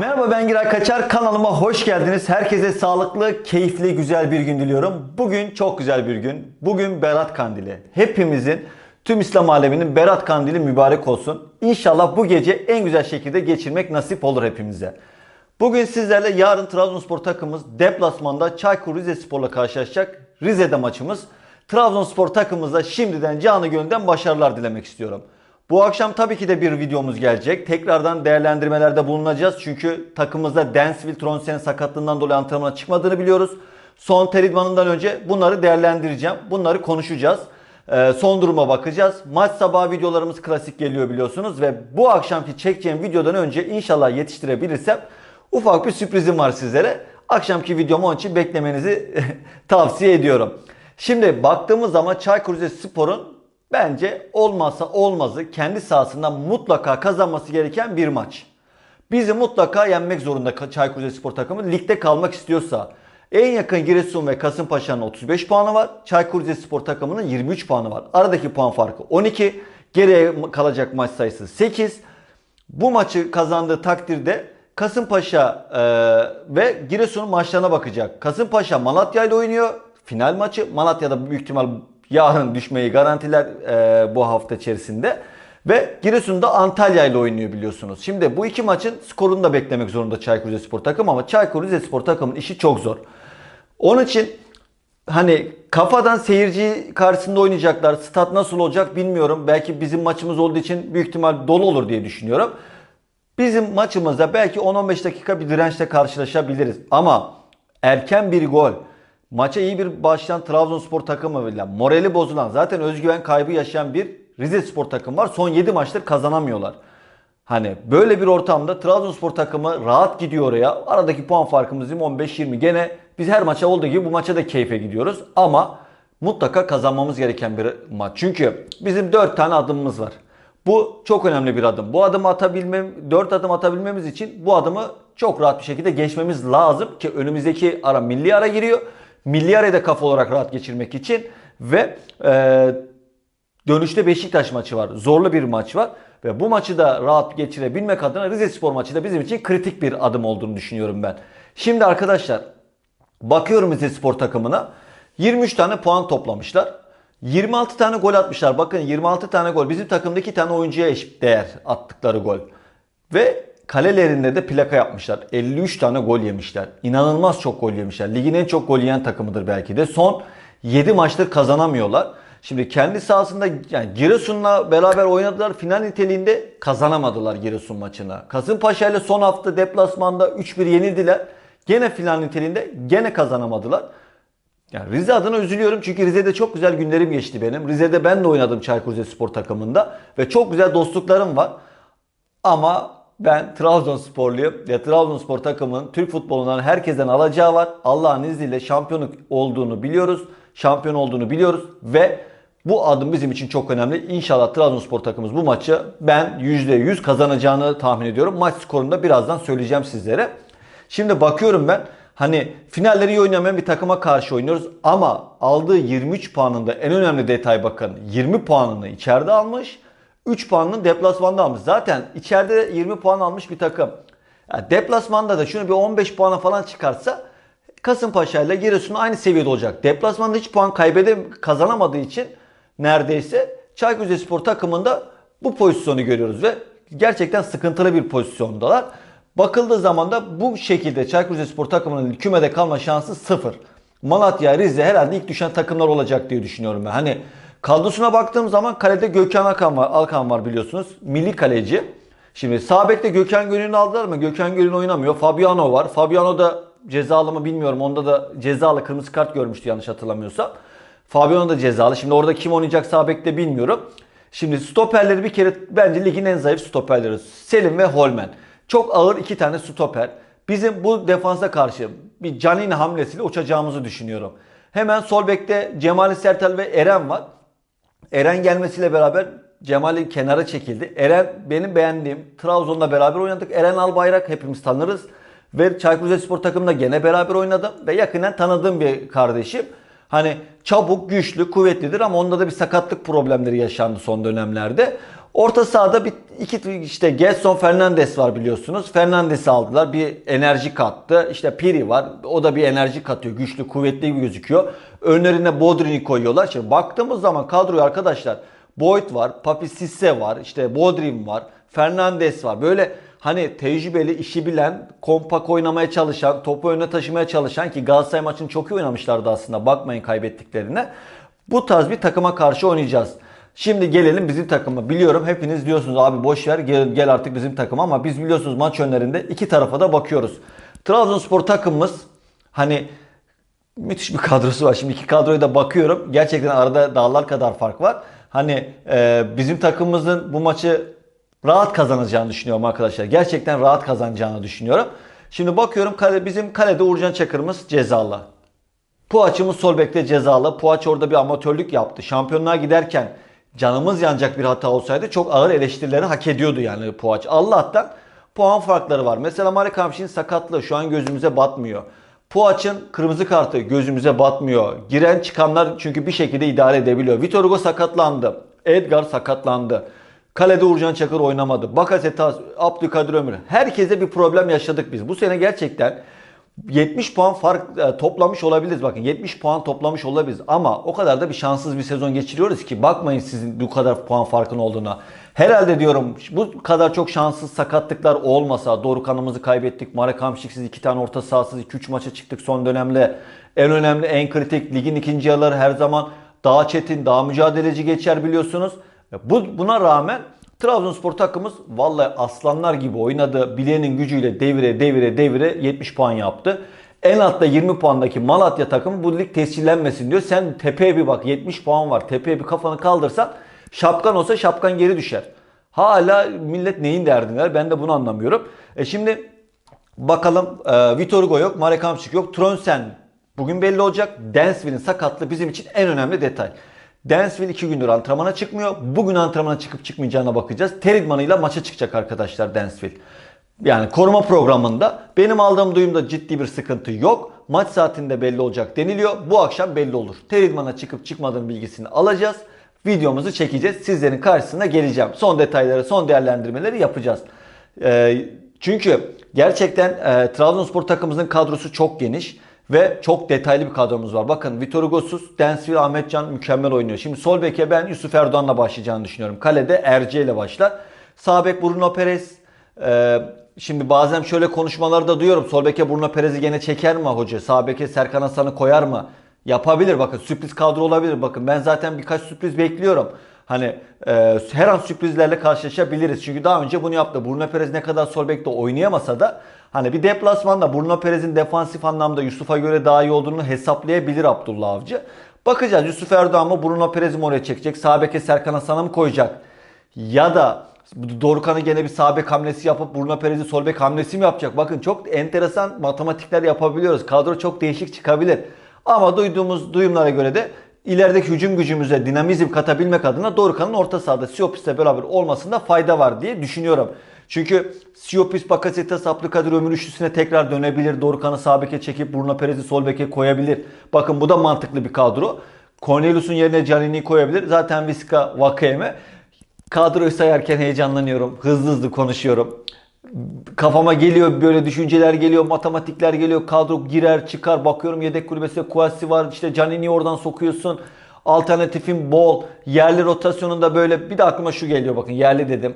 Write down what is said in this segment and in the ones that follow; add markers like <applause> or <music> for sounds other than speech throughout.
Merhaba ben Giray Kaçar kanalıma hoş geldiniz. Herkese sağlıklı, keyifli, güzel bir gün diliyorum. Bugün çok güzel bir gün. Bugün Berat Kandili. Hepimizin, tüm İslam aleminin Berat Kandili mübarek olsun. İnşallah bu gece en güzel şekilde geçirmek nasip olur hepimize. Bugün sizlerle yarın Trabzonspor takımımız deplasmanda Çaykur Rizespor'la karşılaşacak. Rize'de maçımız. Trabzonspor takımımıza şimdiden canı gönülden başarılar dilemek istiyorum. Bu akşam tabii ki de bir videomuz gelecek. Tekrardan değerlendirmelerde bulunacağız. Çünkü takımımızda Densville Tronsen sakatlığından dolayı antrenmana çıkmadığını biliyoruz. Son ter önce bunları değerlendireceğim. Bunları konuşacağız. Ee, son duruma bakacağız. Maç sabahı videolarımız klasik geliyor biliyorsunuz. Ve bu akşamki çekeceğim videodan önce inşallah yetiştirebilirsem ufak bir sürprizim var sizlere. Akşamki videomu onun için beklemenizi <laughs> tavsiye ediyorum. Şimdi baktığımız zaman Çaykur Rizespor'un bence olmazsa olmazı kendi sahasında mutlaka kazanması gereken bir maç. Bizi mutlaka yenmek zorunda Çaykur Rizespor takımı ligde kalmak istiyorsa. En yakın Giresun ve Kasımpaşa'nın 35 puanı var. Çaykur Rizespor takımının 23 puanı var. Aradaki puan farkı 12. Geriye kalacak maç sayısı 8. Bu maçı kazandığı takdirde Kasımpaşa e, ve Giresun'un maçlarına bakacak. Kasımpaşa Malatya ile oynuyor. Final maçı. Malatya'da büyük ihtimal yarın düşmeyi garantiler e, bu hafta içerisinde. Ve Giresun'da Antalya ile oynuyor biliyorsunuz. Şimdi bu iki maçın skorunu da beklemek zorunda Çaykur Rizespor takım ama Çaykur Rizespor takımın işi çok zor. Onun için hani kafadan seyirci karşısında oynayacaklar. Stat nasıl olacak bilmiyorum. Belki bizim maçımız olduğu için büyük ihtimal dolu olur diye düşünüyorum. Bizim maçımızda belki 10-15 dakika bir dirençle karşılaşabiliriz. Ama erken bir gol, maça iyi bir başlayan Trabzonspor takımıyla morali bozulan zaten özgüven kaybı yaşayan bir Rize Spor takım var. Son 7 maçtır kazanamıyorlar. Hani böyle bir ortamda Trabzonspor takımı rahat gidiyor oraya. Aradaki puan farkımız 15-20. Gene biz her maça olduğu gibi bu maça da keyfe gidiyoruz. Ama mutlaka kazanmamız gereken bir maç. Çünkü bizim 4 tane adımımız var. Bu çok önemli bir adım. Bu adımı atabilmem, 4 adım atabilmemiz için bu adımı çok rahat bir şekilde geçmemiz lazım ki önümüzdeki ara milli ara giriyor. Da kafa olarak rahat geçirmek için ve e, dönüşte Beşiktaş maçı var. Zorlu bir maç var. Ve bu maçı da rahat geçirebilmek adına Rize Spor maçı da bizim için kritik bir adım olduğunu düşünüyorum ben. Şimdi arkadaşlar bakıyorum Rize Spor takımına. 23 tane puan toplamışlar. 26 tane gol atmışlar. Bakın 26 tane gol. Bizim takımda 2 tane oyuncuya eşit değer attıkları gol. Ve kalelerinde de plaka yapmışlar. 53 tane gol yemişler. İnanılmaz çok gol yemişler. Ligin en çok gol yiyen takımıdır belki de. Son 7 maçtır kazanamıyorlar. Şimdi kendi sahasında yani Giresun'la beraber oynadılar. Final niteliğinde kazanamadılar Giresun maçına. Kasımpaşa ile son hafta deplasmanda 3-1 yenildiler. Gene final niteliğinde gene kazanamadılar. Yani Rize adına üzülüyorum çünkü Rize'de çok güzel günlerim geçti benim. Rize'de ben de oynadım Çaykur Rizespor takımında ve çok güzel dostluklarım var. Ama ben Trabzonsporluyum ve Trabzonspor takımının Türk futbolundan herkesten alacağı var. Allah'ın izniyle şampiyonluk olduğunu biliyoruz. Şampiyon olduğunu biliyoruz ve bu adım bizim için çok önemli. İnşallah Trabzonspor takımımız bu maçı ben %100 kazanacağını tahmin ediyorum. Maç skorunu da birazdan söyleyeceğim sizlere. Şimdi bakıyorum ben hani finalleri iyi oynamayan bir takıma karşı oynuyoruz ama aldığı 23 puanında en önemli detay bakın 20 puanını içeride almış. 3 puanını deplasmanda almış. Zaten içeride 20 puan almış bir takım. Yani deplasmanda da şunu bir 15 puana falan çıkarsa Kasımpaşa ile Giresun aynı seviyede olacak. Deplasmanda hiç puan kaybede kazanamadığı için neredeyse Çaykur Rizespor takımında bu pozisyonu görüyoruz ve gerçekten sıkıntılı bir pozisyondalar. Bakıldığı zaman da bu şekilde Çaykur Rizespor takımının kümede kalma şansı sıfır. Malatya, Rize herhalde ilk düşen takımlar olacak diye düşünüyorum ben. Hani kadrosuna baktığım zaman kalede Gökhan Alkan var, Alkan var biliyorsunuz. Milli kaleci. Şimdi sağ bekte Gökhan Gönül'ü aldılar mı? Gökhan Gönül oynamıyor. Fabiano var. Fabiano da cezalı mı bilmiyorum. Onda da cezalı kırmızı kart görmüştü yanlış hatırlamıyorsam. Fabiano da cezalı. Şimdi orada kim oynayacak sağ bekte bilmiyorum. Şimdi stoperleri bir kere bence ligin en zayıf stoperleri. Selim ve Holmen. Çok ağır iki tane stoper. Bizim bu defansa karşı bir Canini hamlesiyle uçacağımızı düşünüyorum. Hemen sol bekte Cemali Sertel ve Eren var. Eren gelmesiyle beraber Cemal'i kenara çekildi. Eren benim beğendiğim Trabzon'la beraber oynadık. Eren Albayrak hepimiz tanırız. Ve Çaykur Rizespor takımında gene beraber oynadım. Ve yakından tanıdığım bir kardeşim. Hani çabuk, güçlü, kuvvetlidir ama onda da bir sakatlık problemleri yaşandı son dönemlerde. Orta sahada bir iki işte Gelson Fernandes var biliyorsunuz. Fernandes'i aldılar. Bir enerji kattı. İşte Piri var. O da bir enerji katıyor. Güçlü, kuvvetli gibi gözüküyor. Önlerine Bodrin'i koyuyorlar. Şimdi baktığımız zaman kadroya arkadaşlar Boyd var, Papi Sisse var, işte Bodrin var, Fernandes var. Böyle hani tecrübeli, işi bilen, kompak oynamaya çalışan, topu öne taşımaya çalışan ki Galatasaray maçını çok iyi oynamışlardı aslında. Bakmayın kaybettiklerine. Bu tarz bir takıma karşı oynayacağız. Şimdi gelelim bizim takıma. Biliyorum hepiniz diyorsunuz abi boş ver gel, gel artık bizim takıma ama biz biliyorsunuz maç önlerinde iki tarafa da bakıyoruz. Trabzonspor takımımız hani müthiş bir kadrosu var. Şimdi iki kadroya da bakıyorum. Gerçekten arada dağlar kadar fark var. Hani e, bizim takımımızın bu maçı rahat kazanacağını düşünüyorum arkadaşlar. Gerçekten rahat kazanacağını düşünüyorum. Şimdi bakıyorum kale, bizim kalede Uğurcan Çakır'ımız cezalı. Puaç'ımız sol bekte cezalı. Puaç orada bir amatörlük yaptı. Şampiyonluğa giderken canımız yanacak bir hata olsaydı çok ağır eleştirileri hak ediyordu yani Puaç. Allah'tan puan farkları var. Mesela Marek Hamşik'in sakatlığı şu an gözümüze batmıyor. Puaç'ın kırmızı kartı gözümüze batmıyor. Giren çıkanlar çünkü bir şekilde idare edebiliyor. Vitor Hugo sakatlandı. Edgar sakatlandı. Kalede Uğurcan Çakır oynamadı. Bakasetas, Abdülkadir Ömür. Herkese bir problem yaşadık biz. Bu sene gerçekten 70 puan fark e, toplamış olabiliriz. Bakın 70 puan toplamış olabiliriz. Ama o kadar da bir şanssız bir sezon geçiriyoruz ki bakmayın sizin bu kadar puan farkın olduğuna. Herhalde diyorum bu kadar çok şanssız sakatlıklar olmasa Dorukan'ımızı kaybettik. Marek Hamşiksiz iki tane orta sahasız 2-3 maça çıktık son dönemde. En önemli en kritik ligin ikinci yarıları her zaman daha çetin daha mücadeleci geçer biliyorsunuz. Bu, buna rağmen Trabzonspor takımımız vallahi aslanlar gibi oynadı. Bileğinin gücüyle devire devire devire 70 puan yaptı. En altta 20 puandaki Malatya takımı bu lig tescillenmesin diyor. Sen tepeye bir bak 70 puan var. Tepeye bir kafanı kaldırsan şapkan olsa şapkan geri düşer. Hala millet neyin derdindeler ben de bunu anlamıyorum. E şimdi bakalım e, Vitor Hugo yok, Marek Hamšík yok. Tronsen bugün belli olacak. Dansville'in sakatlığı bizim için en önemli detay. Dansville 2 gündür antrenmana çıkmıyor. Bugün antrenmana çıkıp çıkmayacağına bakacağız. Teridman'ıyla maça çıkacak arkadaşlar Dansville. Yani koruma programında benim aldığım duyumda ciddi bir sıkıntı yok. Maç saatinde belli olacak deniliyor. Bu akşam belli olur. Teridman'a çıkıp çıkmadığın bilgisini alacağız. Videomuzu çekeceğiz. Sizlerin karşısına geleceğim. Son detayları, son değerlendirmeleri yapacağız. Ee, çünkü gerçekten e, Trabzonspor takımımızın kadrosu çok geniş. Ve çok detaylı bir kadromuz var. Bakın Vitor Hugo'suz Densville Ahmetcan mükemmel oynuyor. Şimdi sol beke ben Yusuf Erdoğan'la başlayacağını düşünüyorum. Kalede Erce ile başlar. Sağ bek Bruno Perez. Ee, şimdi bazen şöyle konuşmalarda duyuyorum. Sol beke Bruno Perez'i gene çeker mi hoca? Sağ beke Serkan Hasan'ı koyar mı? Yapabilir bakın sürpriz kadro olabilir. Bakın ben zaten birkaç sürpriz bekliyorum. Hani e, her an sürprizlerle karşılaşabiliriz. Çünkü daha önce bunu yaptı. Bruno Perez ne kadar sol bekte oynayamasa da hani bir deplasmanda Bruno Perez'in defansif anlamda Yusuf'a göre daha iyi olduğunu hesaplayabilir Abdullah Avcı. Bakacağız Yusuf Erdoğan mı Bruno Perez'i mi oraya çekecek? Sağ beke Serkan Hasan'a mı koyacak? Ya da Dorukan'ı gene bir sağ bek hamlesi yapıp Bruno Perez'i sol bek hamlesi mi yapacak? Bakın çok enteresan matematikler yapabiliyoruz. Kadro çok değişik çıkabilir. Ama duyduğumuz duyumlara göre de ilerideki hücum gücümüze dinamizm katabilmek adına Dorukan'ın orta sahada Siopis'le beraber olmasında fayda var diye düşünüyorum. Çünkü Siopis, Bakasetas, Abdülkadir Ömür üçlüsüne tekrar dönebilir. Dorukan'ı sağ beke çekip Bruno Perez'i sol beke koyabilir. Bakın bu da mantıklı bir kadro. Cornelius'un yerine Canini'yi koyabilir. Zaten Viska, Vakayeme. Kadroyu sayarken heyecanlanıyorum. Hızlı hızlı konuşuyorum. Kafama geliyor böyle düşünceler geliyor, matematikler geliyor. Kadro girer çıkar bakıyorum yedek kulübesinde Kouassi var. işte Canini'yi oradan sokuyorsun. Alternatifin bol. Yerli rotasyonunda böyle bir de aklıma şu geliyor bakın yerli dedim.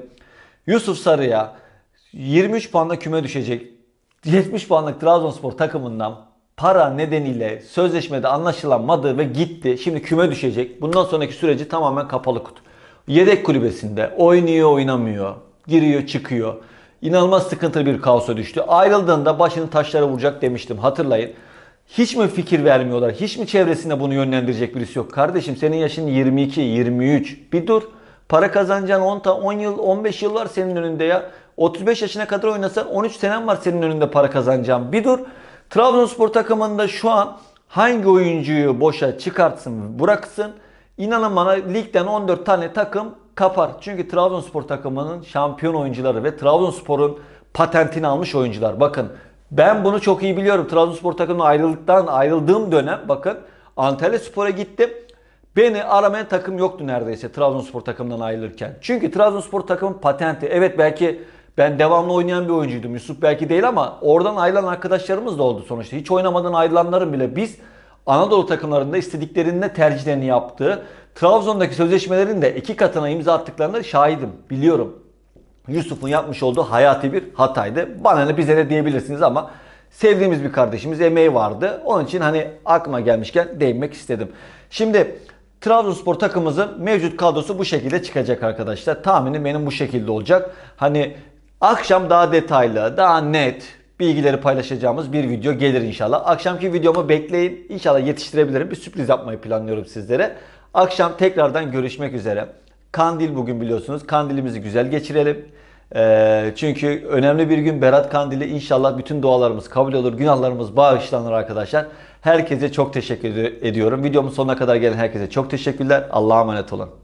Yusuf Sarı ya 23 puanla küme düşecek. 70 puanlık Trabzonspor takımından para nedeniyle sözleşmede anlaşılamadı ve gitti. Şimdi küme düşecek. Bundan sonraki süreci tamamen kapalı kutu. Yedek kulübesinde oynuyor oynamıyor. Giriyor çıkıyor. İnanılmaz sıkıntılı bir kaosa düştü. Ayrıldığında başını taşlara vuracak demiştim hatırlayın. Hiç mi fikir vermiyorlar? Hiç mi çevresinde bunu yönlendirecek birisi yok? Kardeşim senin yaşın 22, 23. Bir dur. Para kazanacaksın 10, 10 yıl, 15 yıl var senin önünde ya. 35 yaşına kadar oynasan 13 senen var senin önünde para kazanacağım. Bir dur. Trabzonspor takımında şu an hangi oyuncuyu boşa çıkartsın, bıraksın. İnanın bana ligden 14 tane takım kapar. Çünkü Trabzonspor takımının şampiyon oyuncuları ve Trabzonspor'un patentini almış oyuncular. Bakın ben bunu çok iyi biliyorum. Trabzonspor takımına ayrıldıktan ayrıldığım dönem bakın Antalya Spor'a gittim. Beni aramayan takım yoktu neredeyse Trabzonspor takımından ayrılırken. Çünkü Trabzonspor takımın patenti. Evet belki ben devamlı oynayan bir oyuncuydum. Yusuf belki değil ama oradan ayrılan arkadaşlarımız da oldu sonuçta. Hiç oynamadan ayrılanların bile biz Anadolu takımlarında istediklerinde tercihlerini yaptığı, Trabzon'daki sözleşmelerin de iki katına imza attıklarına şahidim, biliyorum. Yusuf'un yapmış olduğu hayati bir hataydı. Bana ne bize de diyebilirsiniz ama sevdiğimiz bir kardeşimiz emeği vardı. Onun için hani aklıma gelmişken değinmek istedim. Şimdi Trabzonspor takımımızın mevcut kadrosu bu şekilde çıkacak arkadaşlar. Tahminim benim bu şekilde olacak. Hani akşam daha detaylı, daha net bilgileri paylaşacağımız bir video gelir inşallah. Akşamki videomu bekleyin. İnşallah yetiştirebilirim. Bir sürpriz yapmayı planlıyorum sizlere. Akşam tekrardan görüşmek üzere. Kandil bugün biliyorsunuz. Kandilimizi güzel geçirelim. Ee, çünkü önemli bir gün Berat Kandili inşallah bütün dualarımız kabul olur, günahlarımız bağışlanır arkadaşlar. Herkese çok teşekkür ed- ediyorum. Videomun sonuna kadar gelen herkese çok teşekkürler. Allah'a emanet olun.